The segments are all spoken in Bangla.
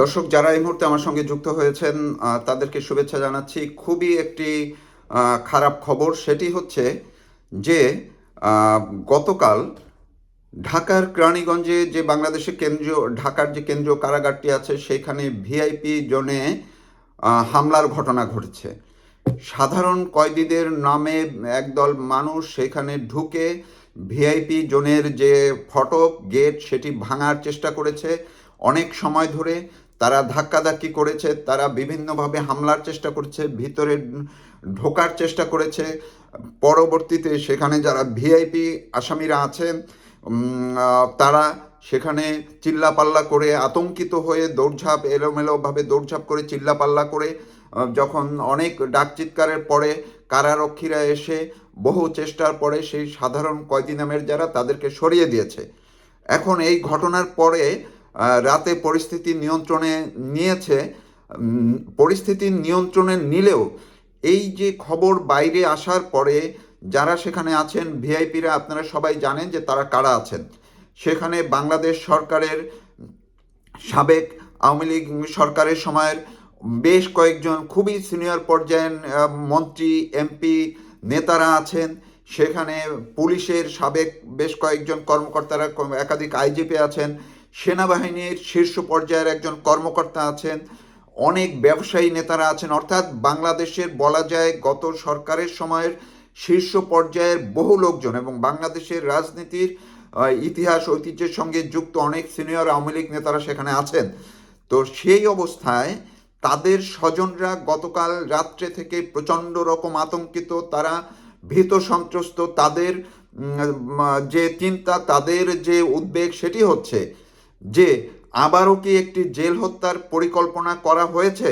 দর্শক, যারা এই মুহূর্তে আমার সঙ্গে যুক্ত হয়েছেন তাদেরকে শুভেচ্ছা জানাচ্ছি। খুবই একটি খারাপ খবর, সেটি হচ্ছে যে গতকাল ঢাকার কেরানীগঞ্জে যে বাংলাদেশের কেন্দ্রীয়, ঢাকার যে কেন্দ্রীয় কারাগারটি আছে, সেখানে ভিআইপি জোনে হামলার ঘটনা ঘটেছে। সাধারণ কয়েদিদের নামে একদল মানুষ সেখানে ঢুকে ভিআইপি জোনের যে ফটক, গেট, সেটি ভাঙার চেষ্টা করেছে। অনেক সময় ধরে তারা ধাক্কাধাক্কি করেছে, তারা বিভিন্নভাবে হামলার চেষ্টা করছে, ভিতরে ঢোকার চেষ্টা করেছে। পরবর্তীতে সেখানে যারা ভিআইপি আসামিরা আছেন তারা সেখানে চিল্লাপাল্লা করে আতঙ্কিত হয়ে দৌড়ঝাঁপ, এলোমেলোভাবে দৌড়ঝাঁপ করে চিল্লাপাল্লা করে যখন অনেক ডাক চিৎকারের পরে কারারক্ষীরা এসে বহু চেষ্টার পরে সেই সাধারণ কয়েদি নামের যারা তাদেরকে সরিয়ে দিয়েছে। এখন এই ঘটনার পরে রাতে পরিস্থিতি নিয়ন্ত্রণে নিয়েছে পরিস্থিতি নিয়ন্ত্রণে নিলেও এই যে খবর বাইরে আসার পরে যারা সেখানে আছেন, ভিআইপিরা, আপনারা সবাই জানেন যে তারা কারা আছেন। সেখানে বাংলাদেশ সরকারের সাবেক আওয়ামী লীগ সরকারের সময়ের বেশ কয়েকজন খুবই সিনিয়র পর্যায়ের মন্ত্রী, এমপি নেতারা আছেন। সেখানে পুলিশের সাবেক বেশ কয়েকজন কর্মকর্তারা, একাধিক আইজিপি আছেন। সেনাবাহিনীর শীর্ষ পর্যায়ের একজন কর্মকর্তা আছেন। অনেক ব্যবসায়ী নেতারা আছেন। অর্থাৎ বাংলাদেশের বলা যায় গত সরকারের সময়ের শীর্ষ পর্যায়ের বহু লোকজন এবং বাংলাদেশের রাজনীতির ইতিহাস, ঐতিহ্যের সঙ্গে যুক্ত অনেক সিনিয়র আওয়ামী লীগ নেতারা সেখানে আছেন। তো সেই অবস্থায় তাদের স্বজনরা গতকাল রাত্রে থেকে প্রচণ্ড রকম আতঙ্কিত, তারা ভীত সন্ত্রস্ত। তাদের যে চিন্তা, তাদের যে উদ্বেগ সেটি হচ্ছে যে আবারও কি একটি জেল হত্যার পরিকল্পনা করা হয়েছে?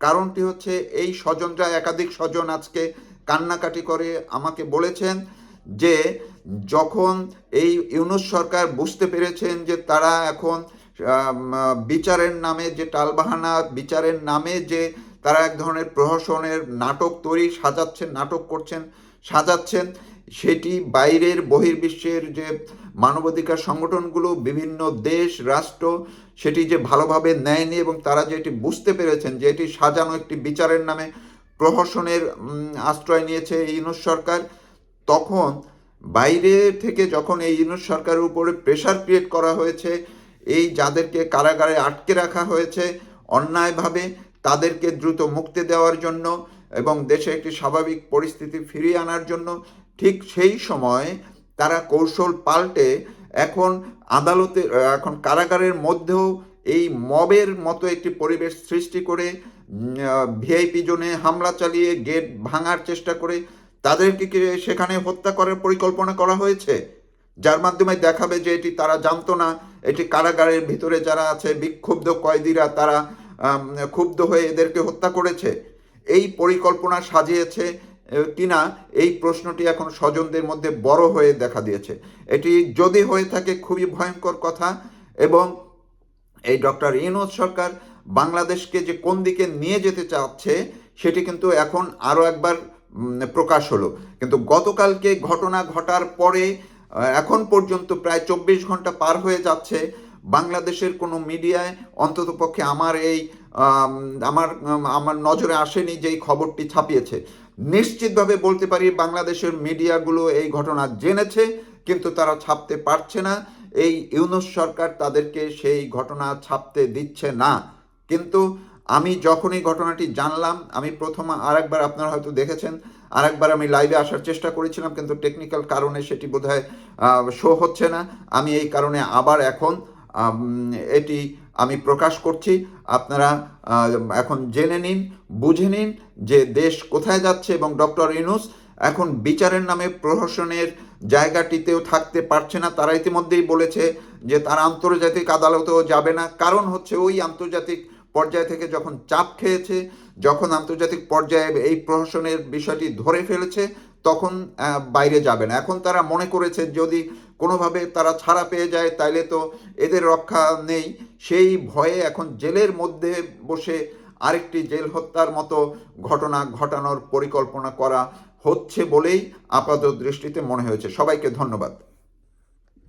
কারণটি হচ্ছে এই স্বজনরা, একাধিক স্বজন আজকে কান্নাকাটি করে আমাকে বলেছেন যে যখন এই ইউনুস সরকার বুঝতে পেরেছেন যে তারা এখন বিচারের নামে যে টালবাহানা, বিচারের নামে যে তারা এক ধরনের প্রহসনের নাটক তৈরি, সাজাচ্ছেন, নাটক করছেন, সাজাচ্ছেন, সেটি বাইরের বহির্বিশ্বের যে মানবাধিকার সংগঠনগুলো, বিভিন্ন দেশ, রাষ্ট্র, সেটি যে ভালোভাবে নেয়নি এবং তারা যে এটি বুঝতে পেরেছেন যে এটি সাজানো একটি বিচারের নামে প্রহসনের আশ্রয় নিয়েছে এই ইউনুস সরকার, তখন বাইরে থেকে যখন এই ইউনুস সরকারের উপরে প্রেশার ক্রিয়েট করা হয়েছে, এই যাদেরকে কারাগারে আটকে রাখা হয়েছে, অন্যায়ভাবে তাদেরকে দ্রুত মুক্তি দেওয়ার জন্য এবং দেশে একটি স্বাভাবিক পরিস্থিতি ফিরিয়ে আনার জন্য, ঠিক সেই সময় তারা কৌশল পাল্টে এখন আদালতে এখন কারাগারের মধ্যেও এই মবের মতো একটি পরিবেশ সৃষ্টি করে ভিআইপি জোনে হামলা চালিয়ে গেট ভাঙার চেষ্টা করে তাদেরকে সেখানে হত্যা করার পরিকল্পনা করা হয়েছে? যার মাধ্যমে দেখাবে যে এটি তারা জানতো না, এটি কারাগারের ভিতরে যারা আছে, বিক্ষুব্ধ কয়েদিরা তারা ক্ষুব্ধ হয়ে এদেরকে হত্যা করেছে। এই পরিকল্পনা সাজিয়েছে কিনা এই প্রশ্নটি এখন স্বজনদের মধ্যে বড় হয়ে দেখা দিয়েছে। এটি যদি হয়ে থাকে খুবই ভয়ঙ্কর কথা এবং এই ডক্টর ইউনুস সরকার বাংলাদেশকে যে কোন দিকে নিয়ে যেতে চাচ্ছে সেটি কিন্তু এখন আরও একবার প্রকাশ হলো। কিন্তু গতকালকে ঘটনা ঘটার পরে এখন পর্যন্ত প্রায় চব্বিশ ঘণ্টা পার হয়ে যাচ্ছে। বাংলাদেশের কোনো মিডিয়ায় অন্ততপক্ষে আমার এই আমার আমার নজরে আসেনি যে এই খবরটি ছাপিয়েছে। নিশ্চিতভাবে বলতে পারি বাংলাদেশের মিডিয়াগুলো এই ঘটনা জেনেছে, কিন্তু তারা ছাপতে পারছে না। এই ইউনুস সরকার তাদেরকে সেই ঘটনা ছাপতে দিচ্ছে না। কিন্তু আমি যখনই ঘটনাটি জানলাম, আমি প্রথম আরেকবার আপনারা হয়তো দেখেছেন, আরেকবার আমি লাইভে আসার চেষ্টা করেছিলাম, কিন্তু টেকনিক্যাল কারণে সেটি বোধহয় শো হচ্ছে না। আমি এই কারণে আবার এখন এটি আমি প্রকাশ করছি। আপনারা এখন জেনে নিন, বুঝে নিন যে দেশ কোথায় যাচ্ছে এবং ডক্টর ইনুস এখন বিচারের নামে প্রহসনের জায়গাটিতেও থাকতে পারছে না। তারা ইতিমধ্যেই বলেছে যে তারা আন্তর্জাতিক আদালতেও যাবে না। কারণ হচ্ছে ওই আন্তর্জাতিক পর্যায় থেকে যখন চাপ খেয়েছে, যখন আন্তর্জাতিক পর্যায়ে এই প্রহসনের বিষয়টি ধরে ফেলেছে তখন বাইরে যাবে না। এখন তারা মনে করেছে যদি কোনোভাবে তারা ছাড়া পেয়ে যায়, তাইলে তো এদের রক্ষা নেই। সেই ভয়ে এখন জেলের মধ্যে বসে আরেকটি জেল হত্যার মতো ঘটনা ঘটানোর পরিকল্পনা করা হচ্ছে বলেই আপাত দৃষ্টিতে মনে হয়েছে। সবাইকে ধন্যবাদ।